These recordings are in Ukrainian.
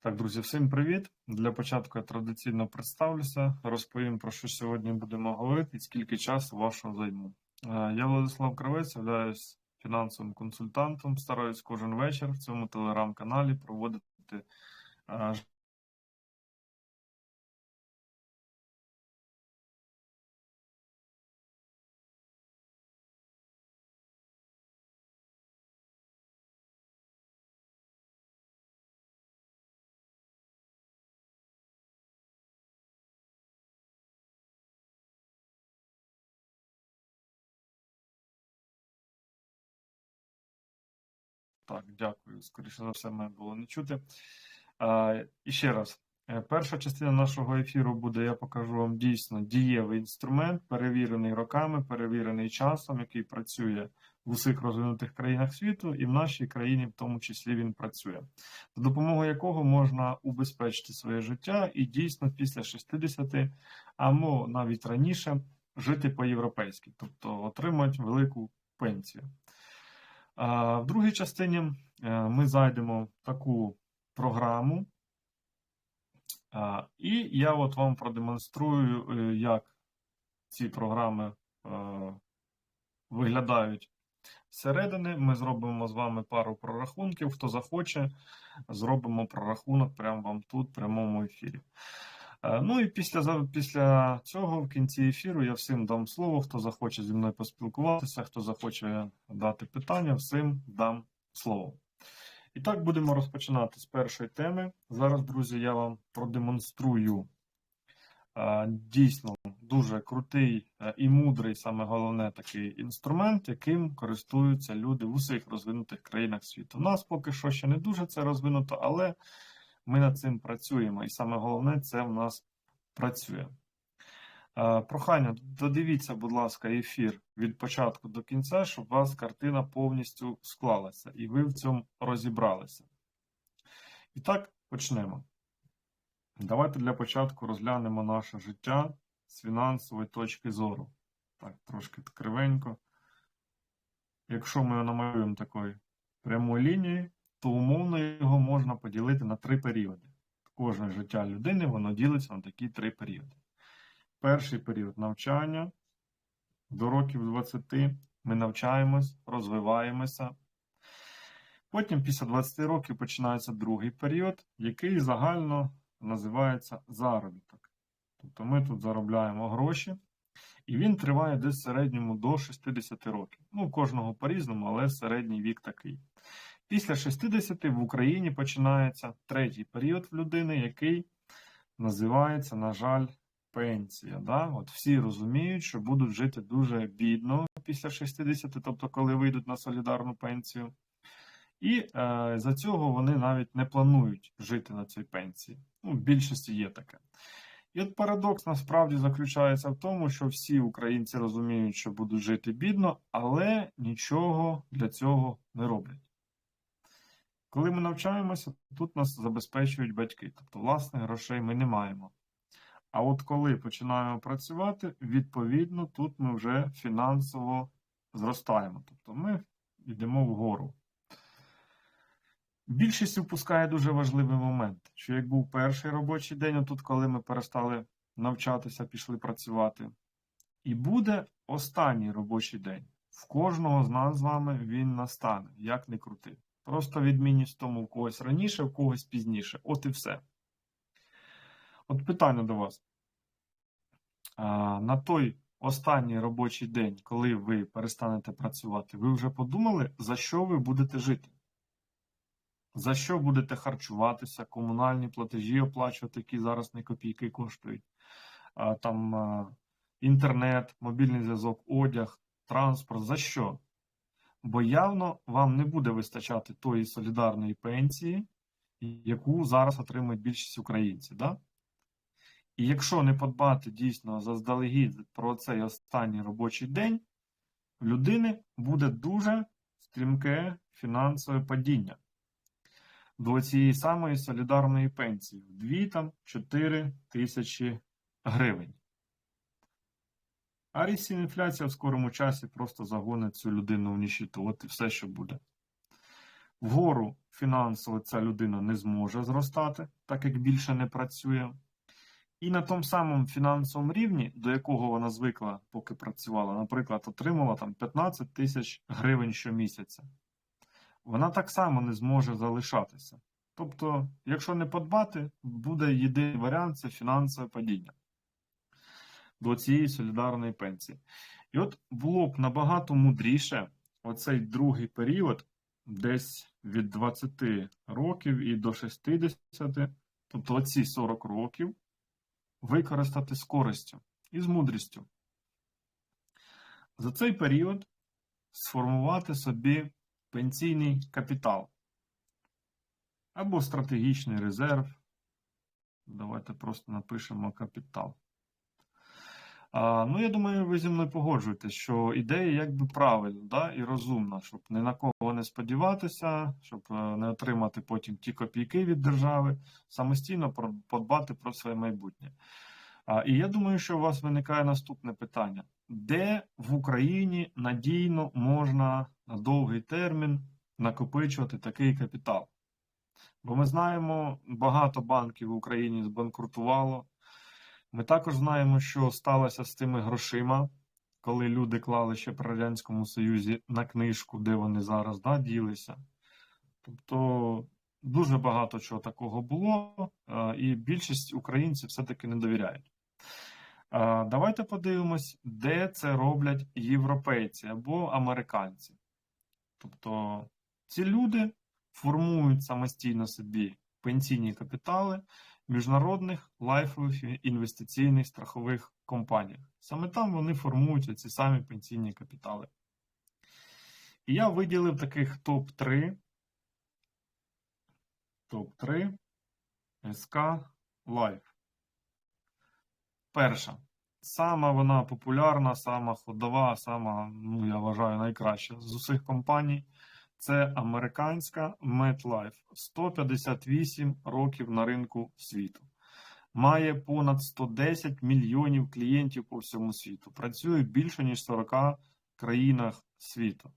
Так, друзі, всім привіт! Для початку я традиційно представлюся, розповім про що сьогодні будемо говорити і скільки часу вашого займу. Е, Я Владислав Кравець, являюсь фінансовим консультантом. Стараюсь кожен вечір в цьому телеграм-каналі проводити Так, дякую. Скоріше за все, мене було не чути. А, І ще раз, е, перша частина нашого ефіру буде: я покажу вам дійсно дієвий інструмент, перевірений роками, перевірений часом, який працює в усіх розвинутих країнах світу, і в нашій країні, в тому числі, він працює, за допомогою якого можна убезпечити своє життя і дійсно після 60, або навіть раніше жити по-європейськи, тобто отримати велику пенсію. В другій частині е, ми зайдемо в таку програму, і я от вам продемонструю, е, як ці програми е, виглядають зсередини. Ми зробимо з вами пару прорахунків. Хто захоче, зробимо прорахунок прямо вам тут, в прямому ефірі. Е, ну і після після цього, в кінці ефіру, я всім дам слово. Хто захоче зі мною поспілкуватися, хто захоче дати питання, всім дам слово. І так будемо розпочинати з першої теми. Зараз, друзі, я вам продемонструю е, дійсно дуже крутий е, і мудрий, саме головне, такий інструмент, яким користуються люди в усіх розвинутих країнах світу. У нас поки що ще не дуже це розвинуто, але. Ми над цим працюємо, і саме головне, це в нас працює. Е, прохання, додивіться, будь ласка, ефір від початку до кінця, щоб у вас картина повністю склалася і ви в цьому розібралися. І так, почнемо. Давайте для початку розглянемо наше життя з фінансової точки зору. Так, трошки кривенько. Якщо ми намалюємо такою прямою лінією, то умовно його можна поділити на три періоди. Кожне життя людини воно ділиться на такі три періоди. Перший період навчання. До років 20 ми навчаємось, розвиваємося. Потім, після 20 років, починається другий період, який загально називається заробіток. Тобто ми тут заробляємо гроші, і він триває десь в середньому до 60 років. Ну, кожного по-різному, але середній вік такий. Після 60 в Україні починається третій період в людини, який називається, на жаль, пенсія. Да? От Всі розуміють, що будуть жити дуже бідно після 60, тобто коли вийдуть на солідарну пенсію. І е, за цього вони навіть не планують жити на цій пенсії. Ну, В більшості є таке. І от парадокс насправді заключається в тому, що всі українці розуміють, що будуть жити бідно, але нічого для цього не роблять. Коли ми навчаємося, тут нас забезпечують батьки. Тобто, власних грошей ми не маємо. А от коли починаємо працювати, відповідно, тут ми вже фінансово зростаємо. Тобто ми йдемо вгору. Більшість впускає дуже важливий момент, що як був перший робочий день, отут, коли ми перестали навчатися, пішли працювати, і буде останній робочий день. В кожного з нас з вами він настане, як не крути. Просто відмінність тому в когось раніше, в когось пізніше. От і все. От питання до вас. На той останній робочий день, коли ви перестанете працювати, ви вже подумали, за що ви будете жити? За що будете харчуватися, комунальні платежі оплачувати, які зараз не копійки коштують, там інтернет, мобільний зв'язок, одяг, транспорт. За що? Бо явно вам не буде вистачати тої солідарної пенсії, яку зараз отримують більшість українців. Да? І якщо не подбати дійсно заздалегідь про цей останній робочий день, в людини буде дуже стрімке фінансове падіння до цієї самої солідарної пенсії в 2-4 тисячі гривень. А інфляція в скорому часі просто загонить цю людину в ніщиту. От і все, що буде. Вгору фінансово ця людина не зможе зростати, так як більше не працює. І на тому самому фінансовому рівні, до якого вона звикла, поки працювала, наприклад, отримала там 15 тисяч гривень щомісяця, вона так само не зможе залишатися. Тобто, якщо не подбати, буде єдиний варіант це фінансове падіння до цієї солідарної пенсії. І от було б набагато мудріше оцей другий період, десь від 20 років і до 60, тобто оці 40 років, використати з користю і з мудрістю. За цей період сформувати собі пенсійний капітал або стратегічний резерв. Давайте просто напишемо капітал. Ну, я думаю, ви зі мною погоджуєтесь, що ідея якби правильна да, і розумна, щоб ні на кого не сподіватися, щоб е, не отримати потім ті копійки від держави, самостійно подбати про своє майбутнє. І я думаю, що у вас виникає наступне питання: де в Україні надійно можна на довгий термін накопичувати такий капітал? Бо ми знаємо, багато банків в Україні збанкрутувало. Ми також знаємо, що сталося з тими грошима, коли люди клали ще при Радянському Союзі на книжку, де вони зараз да, ділися. Тобто дуже багато чого такого було, і більшість українців все-таки не довіряють. Давайте подивимось, де це роблять європейці або американці. Тобто ці люди формують самостійно собі пенсійні капітали міжнародних лайфових інвестиційних страхових компаніях. Саме там вони формують ці самі пенсійні капітали. І я виділив таких топ-3. Топ-3 СК Life. Перша. Сама вона популярна, сама ходова, сама, ну, я вважаю, найкраща з усіх компаній. Це американська MetLife. 158 років на ринку світу. Має понад 110 мільйонів клієнтів по всьому світу. Працює більше ніж 40 країнах світу.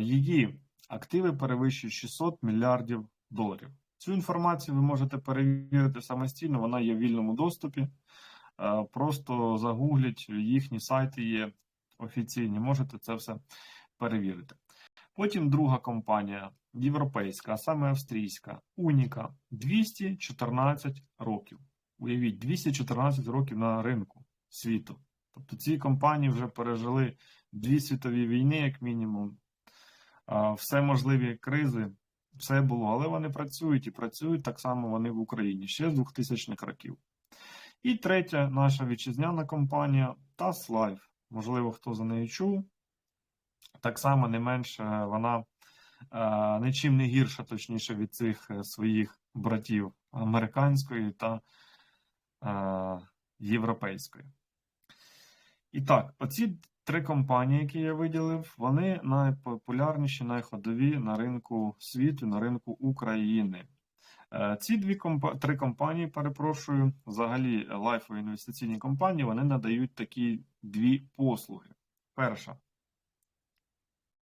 Її активи перевищують 600 мільярдів доларів. Цю інформацію ви можете перевірити самостійно, вона є в вільному доступі. Просто загугліть, їхні сайти є офіційні, можете це все перевірити. Потім друга компанія європейська, а саме австрійська, Уніка 214 років. Уявіть, 214 років на ринку світу. Тобто ці компанії вже пережили дві світові війни, як мінімум, все можливі кризи, все було, але вони працюють і працюють так само вони в Україні ще з 2000-х років. І третя наша вітчизняна компанія TAS Можливо, хто за нею чув. Так само не менше вона е, нічим не гірша, точніше, від цих е, своїх братів американської та е, європейської. І так, оці три компанії, які я виділив, вони найпопулярніші, найходові на ринку світу, на ринку України. Ці дві три компанії, перепрошую, взагалі лайфові інвестиційні компанії, вони надають такі дві послуги. Перша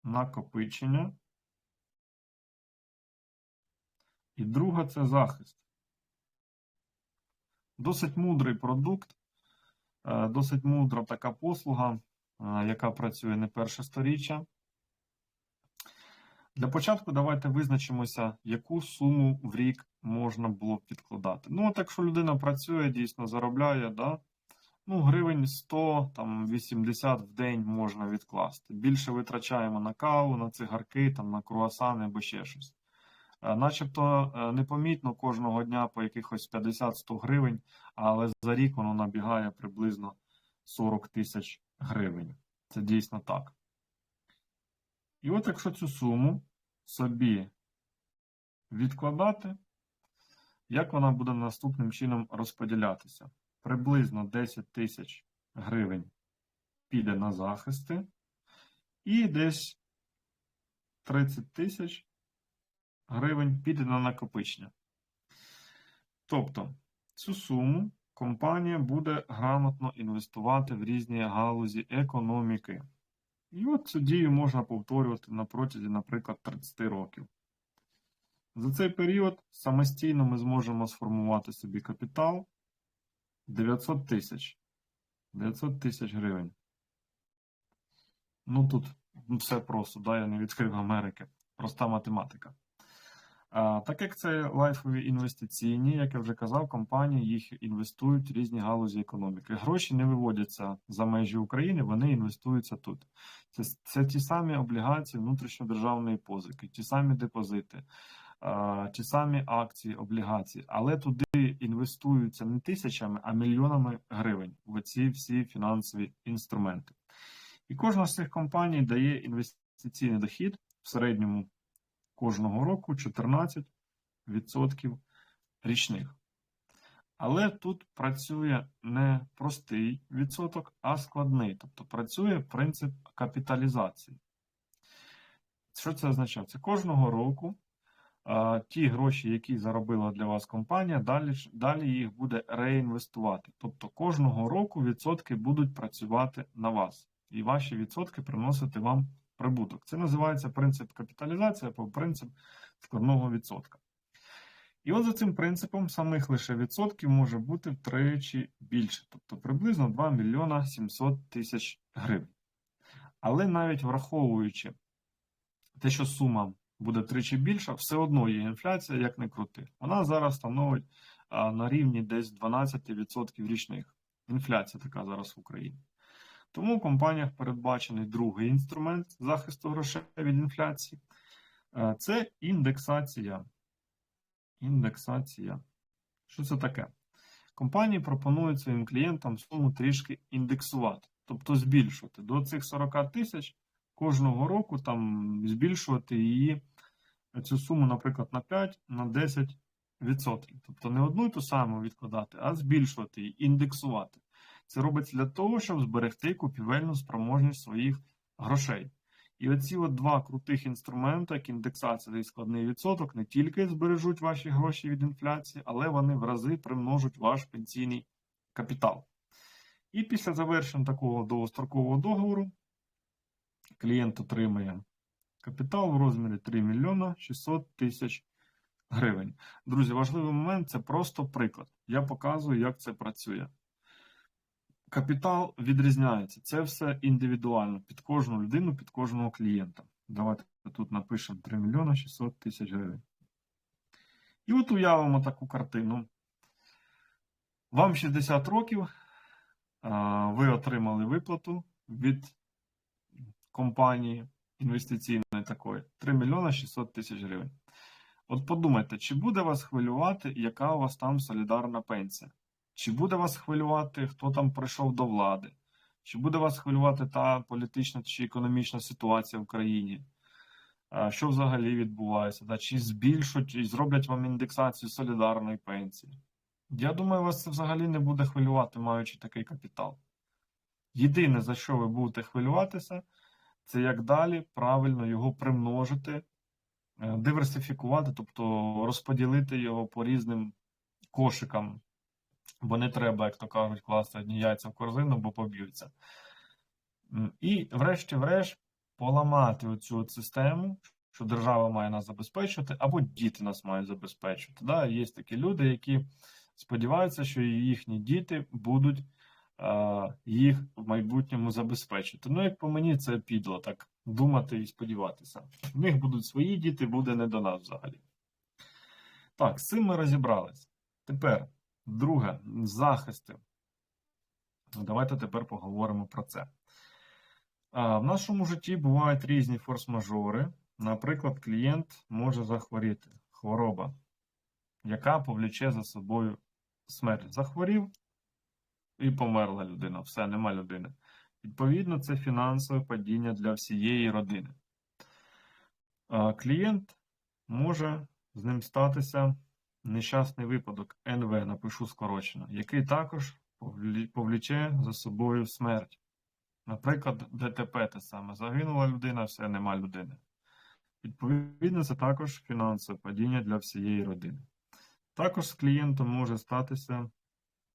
накопичення. І друга це захист. Досить мудрий продукт, е, досить мудра така послуга, е, яка працює не перше сторіччя. Для початку давайте визначимося, яку суму в рік можна було б відкладати. Ну, от якщо людина працює, дійсно заробляє, да, Ну, гривень 100, там 80 в день можна відкласти. Більше витрачаємо на каву, на цигарки, там, на круасани або ще щось. Е, начебто е, непомітно кожного дня по якихось 50-100 гривень, але за рік воно набігає приблизно 40 тисяч гривень. Це дійсно так. І от якщо цю суму собі відкладати, як вона буде наступним чином розподілятися? Приблизно 10 тисяч гривень піде на захисти, і десь 30 тисяч гривень піде на накопичення. Тобто, цю суму компанія буде грамотно інвестувати в різні галузі економіки. І от цю дію можна повторювати на протязі, наприклад, 30 років. За цей період самостійно ми зможемо сформувати собі капітал 900 тисяч. 900 тисяч гривень. Ну тут все просто, да, я не відкрив Америки. Проста математика. А, так як це лайфові інвестиційні, як я вже казав, компанії їх інвестують в різні галузі економіки. Гроші не виводяться за межі України, вони інвестуються тут. Це, це ті самі облігації внутрішньодержавної позики, ті самі депозити, ті самі акції, облігації, але туди інвестуються не тисячами, а мільйонами гривень в ці всі фінансові інструменти. І кожна з цих компаній дає інвестиційний дохід в середньому кожного року 14% річних. Але тут працює не простий відсоток, а складний. Тобто працює принцип капіталізації. Що це означає? Це кожного року ті гроші, які заробила для вас компанія, далі, далі їх буде реінвестувати. Тобто кожного року відсотки будуть працювати на вас. І ваші відсотки приносити вам прибуток. Це називається принцип капіталізації або принцип складного відсотка. І от за цим принципом самих лише відсотків може бути втричі більше, тобто приблизно 2 мільйона 700 тисяч гривень. Але навіть враховуючи те, що сума буде втричі більша, все одно є інфляція, як не крути. Вона зараз становить на рівні десь 12% річних. Інфляція така зараз в Україні. Тому в компаніях передбачений другий інструмент захисту грошей від інфляції це індексація. Індексація. Що це таке? Компанії пропонують своїм клієнтам суму трішки індексувати, тобто збільшувати до цих 40 тисяч кожного року там збільшувати її цю суму, наприклад, на 5, на 10%. Тобто не одну і ту саму відкладати, а збільшувати її, індексувати. Це робиться для того, щоб зберегти купівельну спроможність своїх грошей. І оці от два крутих інструменти, як індексація і складний відсоток, не тільки збережуть ваші гроші від інфляції, але вони в рази примножать ваш пенсійний капітал. І після завершення такого довгострокового договору клієнт отримає капітал в розмірі 3 мільйона 600 тисяч гривень. Друзі, важливий момент це просто приклад. Я показую, як це працює. Капітал відрізняється. Це все індивідуально під кожну людину, під кожного клієнта. Давайте тут напишемо 3 мільйони 600 тисяч гривень. І от уявимо таку картину. Вам 60 років, ви отримали виплату від компанії інвестиційної такої 3 мільйони 600 тисяч гривень. От подумайте, чи буде вас хвилювати, яка у вас там солідарна пенсія? Чи буде вас хвилювати, хто там прийшов до влади? Чи буде вас хвилювати та політична чи економічна ситуація в країні? Що взагалі відбувається? Чи збільшують, чи зроблять вам індексацію солідарної пенсії? Я думаю, вас це взагалі не буде хвилювати, маючи такий капітал. Єдине, за що ви будете хвилюватися, це як далі правильно його примножити, е, диверсифікувати, тобто розподілити його по різним кошикам. Бо не треба, як то кажуть, класти одні яйця в корзину, бо поб'ються. І, врешті-врешт, поламати оцю систему, що держава має нас забезпечувати, або діти нас мають забезпечувати. Да? Є такі люди, які сподіваються, що їхні діти будуть їх в майбутньому забезпечити. Ну, як по мені, це підло так думати і сподіватися. В них будуть свої діти, буде не до нас взагалі. Так, з цим ми розібрались. Тепер. Друге, захисти. Давайте тепер поговоримо про це. В нашому житті бувають різні форс-мажори. Наприклад, клієнт може захворіти хвороба, яка повліче за собою смерть. Захворів і померла людина. Все, нема людини. Відповідно, це фінансове падіння для всієї родини. Клієнт може з ним статися нещасний випадок НВ, напишу скорочено, який також повліче за собою смерть. Наприклад, ДТП те саме. Загинула людина, все, нема людини. Відповідно, це також фінансове падіння для всієї родини. Також з клієнтом може статися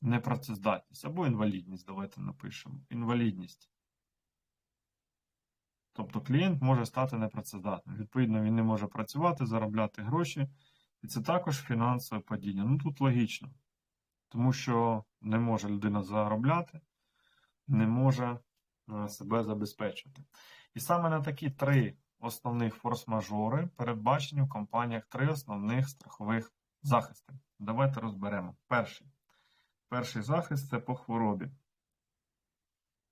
непрацездатність або інвалідність. Давайте напишемо. Інвалідність. Тобто клієнт може стати непрацездатним. Відповідно, він не може працювати, заробляти гроші І це також фінансове падіння. Ну тут логічно, тому що не може людина заробляти, не може е, себе забезпечити. І саме на такі три основних форс-мажори передбачені в компаніях три основних страхових захисти. Давайте розберемо. Перший. Перший захист це по хворобі.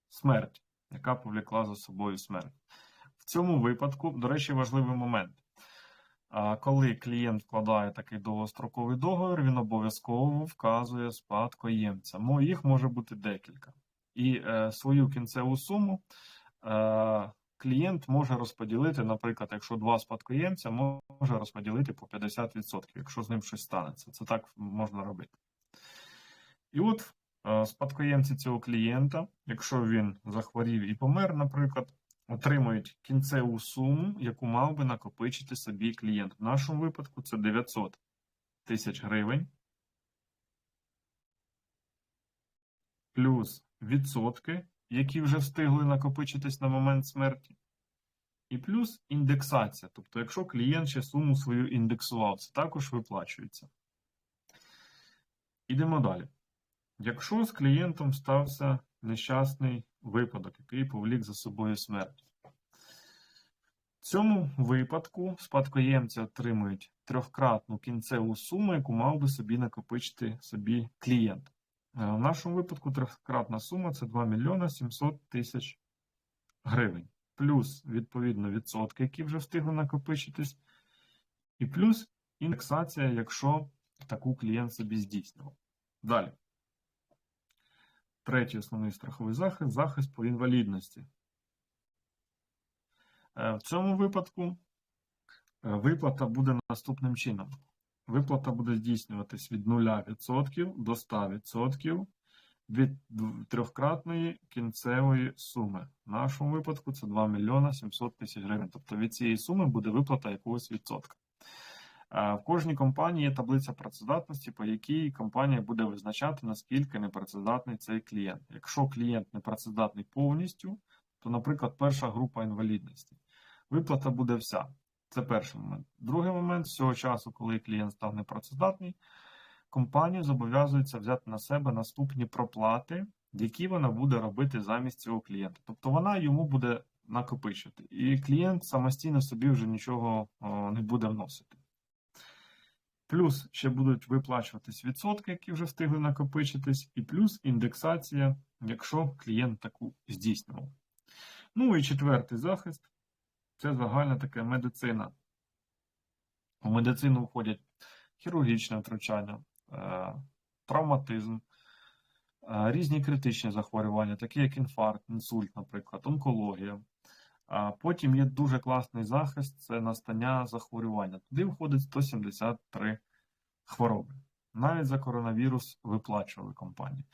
Смерть, яка повлекла за собою смерть. В цьому випадку, до речі, важливий момент. Коли клієнт вкладає такий довгостроковий договір, він обов'язково вказує спадкоємця. Їх може бути декілька. І е, свою кінцеву суму е, клієнт може розподілити, наприклад, якщо два спадкоємця, може розподілити по 50%, якщо з ним щось станеться. Це так можна робити. І от е, спадкоємці цього клієнта, якщо він захворів і помер, наприклад, отримують кінцеву суму, яку мав би накопичити собі клієнт. В нашому випадку це 900 тисяч гривень. Плюс відсотки, які вже встигли накопичитись на момент смерті. І плюс індексація. Тобто, якщо клієнт ще суму свою індексував, це також виплачується. Ідемо далі. Якщо з клієнтом стався нещасний випадок, який повлік за собою смерть, в цьому випадку спадкоємці отримують трьохкратну кінцеву суму, яку мав би собі накопичити собі клієнт. Е, В нашому випадку трьохкратна сума це 2 мільйона 700 тисяч гривень. Плюс, відповідно, відсотки, які вже встигли накопичитись, і плюс індексація, якщо таку клієнт собі здійснював. Далі. Третій основний страховий захист захист по інвалідності. Е, В цьому випадку е, виплата буде наступним чином. Виплата буде здійснюватись від 0% до 100% від трьохкратної кінцевої суми. В нашому випадку це 2 мільйона 700 тисяч гривень. Тобто від цієї суми буде виплата якогось відсотка. В кожній компанії є таблиця працездатності, по якій компанія буде визначати, наскільки непрацездатний цей клієнт. Якщо клієнт непрацездатний повністю, то, наприклад, перша група інвалідності. Виплата буде вся. Це перший момент. Другий момент з цього часу, коли клієнт став непрацездатний, компанія зобов'язується взяти на себе наступні проплати, які вона буде робити замість цього клієнта. Тобто вона йому буде накопичити. І клієнт самостійно собі вже нічого не буде вносити. Плюс ще будуть виплачуватись відсотки, які вже встигли накопичитись, і плюс індексація, якщо клієнт таку здійснював. Ну і четвертий захист це загальна така медицина. У медицину входять хірургічне втручання, е, травматизм, е, різні критичні захворювання, такі як інфаркт, інсульт, наприклад, онкологія. Потім є дуже класний захист це настання захворювання. Туди входить 173 хвороби. Навіть за коронавірус виплачували компанії.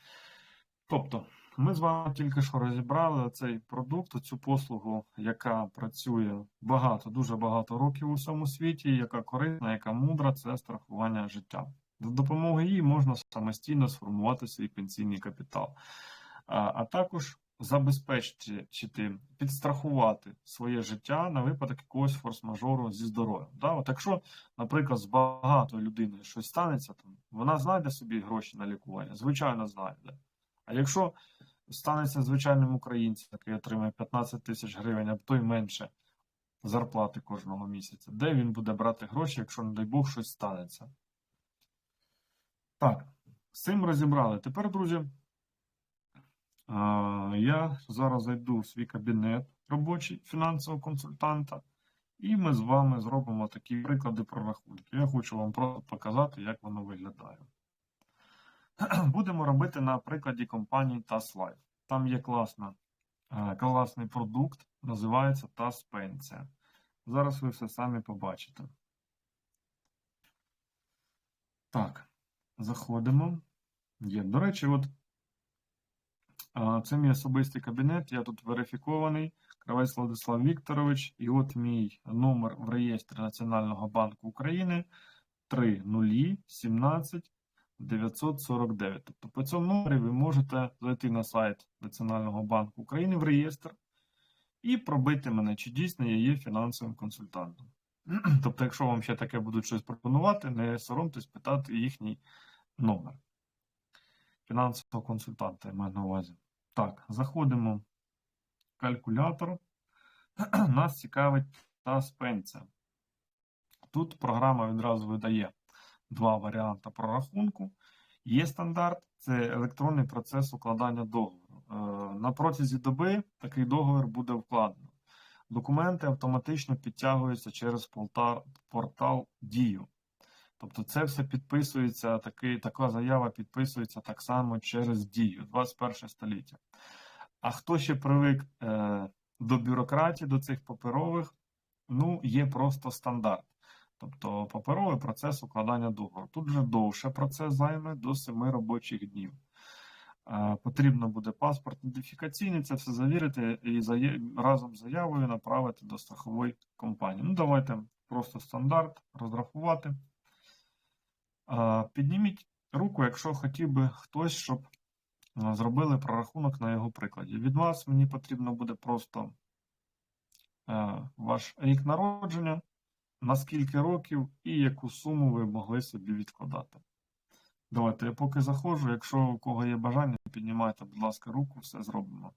Тобто, ми з вами тільки що розібрали цей продукт, цю послугу, яка працює багато, дуже багато років у всьому світі, яка корисна, яка мудра, це страхування життя. За допомогою її можна самостійно сформувати свій пенсійний капітал, а, а також забезпечити, підстрахувати своє життя на випадок якогось форс-мажору зі здоров'ям. Да? От Якщо, наприклад, з багатою людиною щось станеться, то вона знайде собі гроші на лікування, звичайно, знайде. А якщо станеться звичайним українцем, який отримає 15 тисяч гривень, а то й менше зарплати кожного місяця, де він буде брати гроші, якщо, не дай Бог, щось станеться? Так, з цим розібрали. Тепер, друзі. Я зараз зайду в свій кабінет робочий фінансового консультанта, і ми з вами зробимо такі приклади прорахунків. Я хочу вам просто показати, як воно виглядає. Будемо робити на прикладі компанії TAS Life. Там є класна, класний продукт, називається TAS Пенсія. Зараз ви все самі побачите. Так, заходимо. Є. До речі, от це мій особистий кабінет, я тут верифікований. Кравець Владислав Вікторович. І от мій номер в реєстрі Національного банку України 3017 949. Тобто по цьому номері ви можете зайти на сайт Національного банку України в реєстр і пробити мене, чи дійсно я є фінансовим консультантом. Тобто, якщо вам ще таке будуть щось пропонувати, не соромтесь питати їхній номер. Фінансового консультанта я маю на увазі. Так, заходимо в калькулятор. Нас цікавить та пенсія. Тут програма відразу видає два варіанти прорахунку. Є стандарт це електронний процес укладання договору. Е, На протязі доби такий договір буде вкладено. Документи автоматично підтягуються через портал Дію. Тобто це все підписується, такий, така заява підписується так само через Дію, 21 століття. А хто ще привик е, до бюрократії, до цих паперових, ну, є просто стандарт. Тобто паперовий процес укладання договору. Тут вже довше процес займе до 7 робочих днів. Е, Потрібно буде паспорт ідентифікаційний, це все завірити і зая- разом з заявою направити до страхової компанії. Ну, давайте просто стандарт розрахувати. Підніміть руку, якщо хотів би хтось, щоб зробили прорахунок на його прикладі. Від вас мені потрібно буде просто е, ваш рік народження, на скільки років і яку суму ви могли собі відкладати. Давайте я поки заходжу. Якщо у кого є бажання, піднімайте, будь ласка, руку, все зробимо.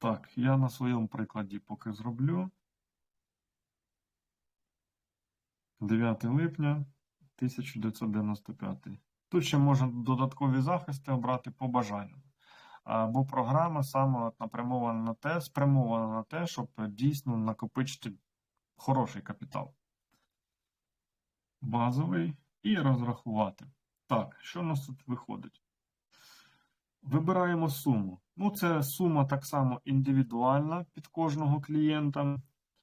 Так, я на своєму прикладі поки зроблю. 9 липня 1995. Тут ще можна додаткові захисти обрати по бажанню. Бо програма саме напрямована на те, спрямована на те, щоб дійсно накопичити хороший капітал. Базовий і розрахувати. Так, що у нас тут виходить? Вибираємо суму. Ну, це сума так само індивідуальна під кожного клієнта.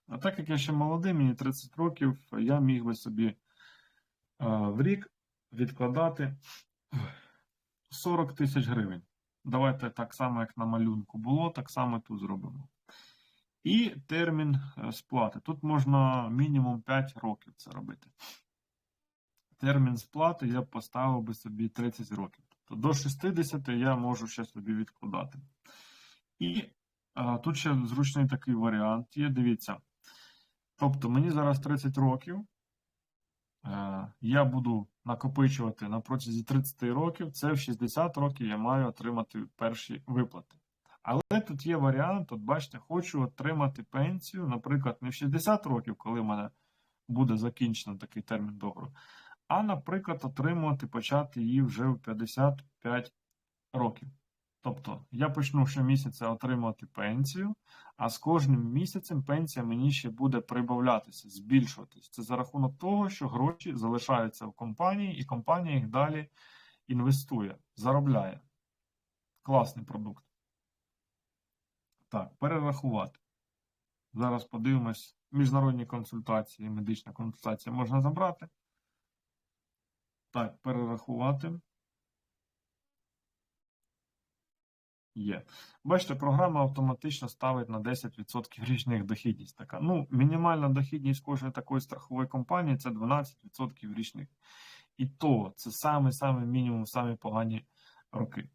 А так як я ще молодий, мені 30 років, я міг би собі е, в рік відкладати 40 тисяч гривень. Давайте так само, як на малюнку було, так само тут зробимо. І термін е, сплати. Тут можна мінімум 5 років це робити. Термін сплати я поставив би собі 30 років. Тобто до 60 я можу ще собі відкладати. І а, тут ще зручний такий варіант є. Дивіться. Тобто, мені зараз 30 років. Е, я буду накопичувати на протязі 30 років. Це в 60 років я маю отримати перші виплати. Але тут є варіант, от бачите, хочу отримати пенсію, наприклад, не в 60 років, коли в мене буде закінчено такий термін договору, а, наприклад, отримувати, почати її вже в 55 років. Тобто я почну щомісяця отримувати пенсію, а з кожним місяцем пенсія мені ще буде прибавлятися, збільшуватись. Це за рахунок того, що гроші залишаються в компанії, і компанія їх далі інвестує, заробляє. Класний продукт. Так, перерахувати. Зараз подивимось. Міжнародні консультації, медична консультація можна забрати. Так, перерахувати. Є. Бачите, програма автоматично ставить на 10% річних дохідність. Така. Ну, мінімальна дохідність кожної такої страхової компанії це 12% річних. І то це саме-саме мінімум, самі погані роки.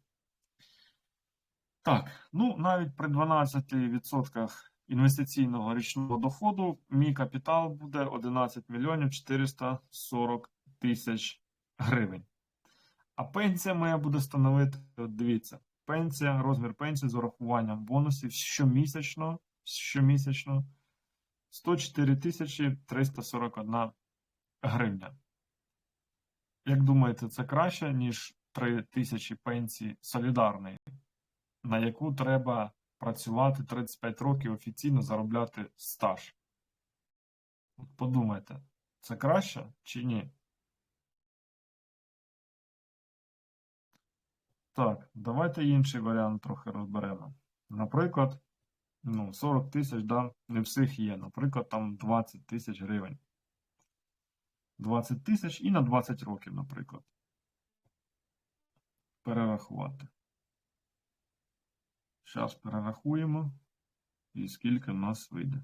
Так, ну навіть при 12% інвестиційного річного доходу мій капітал буде 11 мільйонів 440 тисяч гривень. А пенсія моя буде становити, от дивіться, пенсія, розмір пенсії з урахуванням бонусів щомісячно, щомісячно 104 тисячі 341 гривня. Як думаєте, це краще, ніж 3 тисячі пенсії солідарної, на яку треба працювати 35 років офіційно заробляти стаж? Подумайте, це краще чи ні? Так, давайте інший варіант трохи розберемо. Наприклад, ну, 40 тисяч, да, не всіх є. Наприклад, там 20 тисяч гривень. 20 тисяч і на 20 років, наприклад. Перерахувати. Зараз перерахуємо. І скільки в нас вийде.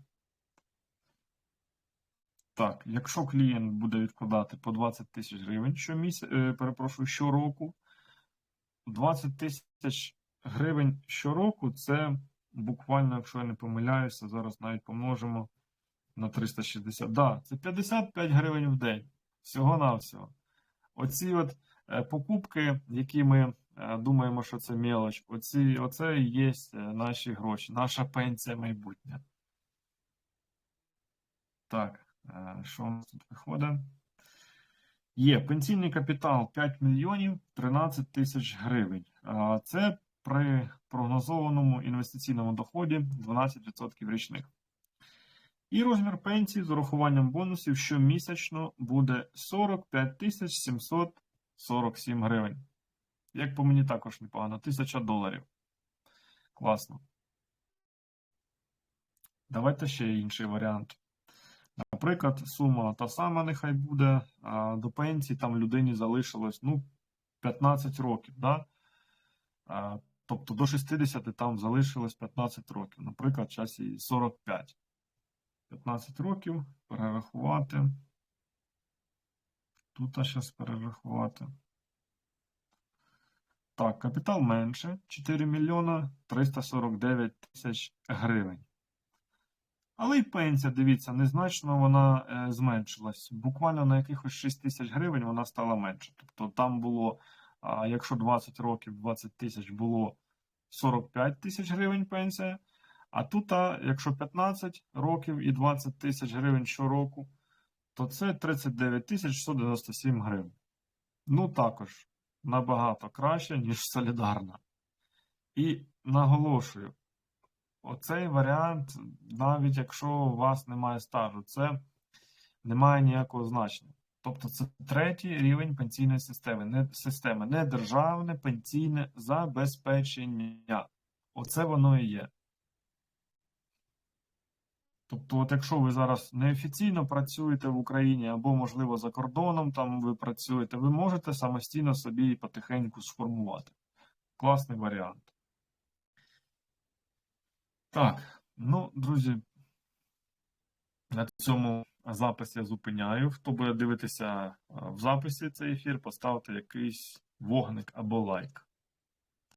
Так, якщо клієнт буде відкладати по 20 тисяч гривень щомісяця, перепрошую, щороку, 20 тисяч гривень щороку це буквально, якщо я не помиляюся, зараз навіть помножимо на 360. Да, це 55 гривень в день. Всього-навсього. Оці от е, покупки, які ми е, думаємо, що це мелоч, оці, оце і є е, наші гроші, наша пенсія майбутня. Так, що у нас тут виходить? Є пенсійний капітал 5 мільйонів 13 тисяч гривень. Це при прогнозованому інвестиційному доході 12% річних. І розмір пенсії з урахуванням бонусів щомісячно буде 45 тисяч 747 гривень. Як по мені також непогано, 1000 доларів. Класно. Давайте ще інший варіант. Наприклад, сума та сама нехай буде, а до пенсії там людині залишилось ну, 15 років. Да? А, Тобто до 60 там залишилось 15 років. Наприклад, час їй 45. 15 років перерахувати. Тут зараз перерахувати. Так, капітал менше 4 мільйона 349 тисяч гривень. Але й пенсія, дивіться, незначно вона е, зменшилась. Буквально на якихось 6 тисяч гривень вона стала менше. Тобто там було, якщо 20 років, 20 тисяч було 45 тисяч гривень пенсія. А тут, якщо 15 років і 20 тисяч гривень щороку, то це 39 тисяч 197 гривень. Ну, також набагато краще, ніж солідарна. І наголошую, оцей варіант, навіть якщо у вас немає стажу, це не має ніякого значення. Тобто це третій рівень пенсійної системи, не системи, не державне пенсійне забезпечення. Оце воно і є. Тобто, от якщо ви зараз неофіційно працюєте в Україні або, можливо, за кордоном там ви працюєте, ви можете самостійно собі потихеньку сформувати. Класний варіант. Так, ну, друзі, на цьому запис я зупиняю. Хто буде дивитися в записі цей ефір, поставте якийсь вогник або лайк.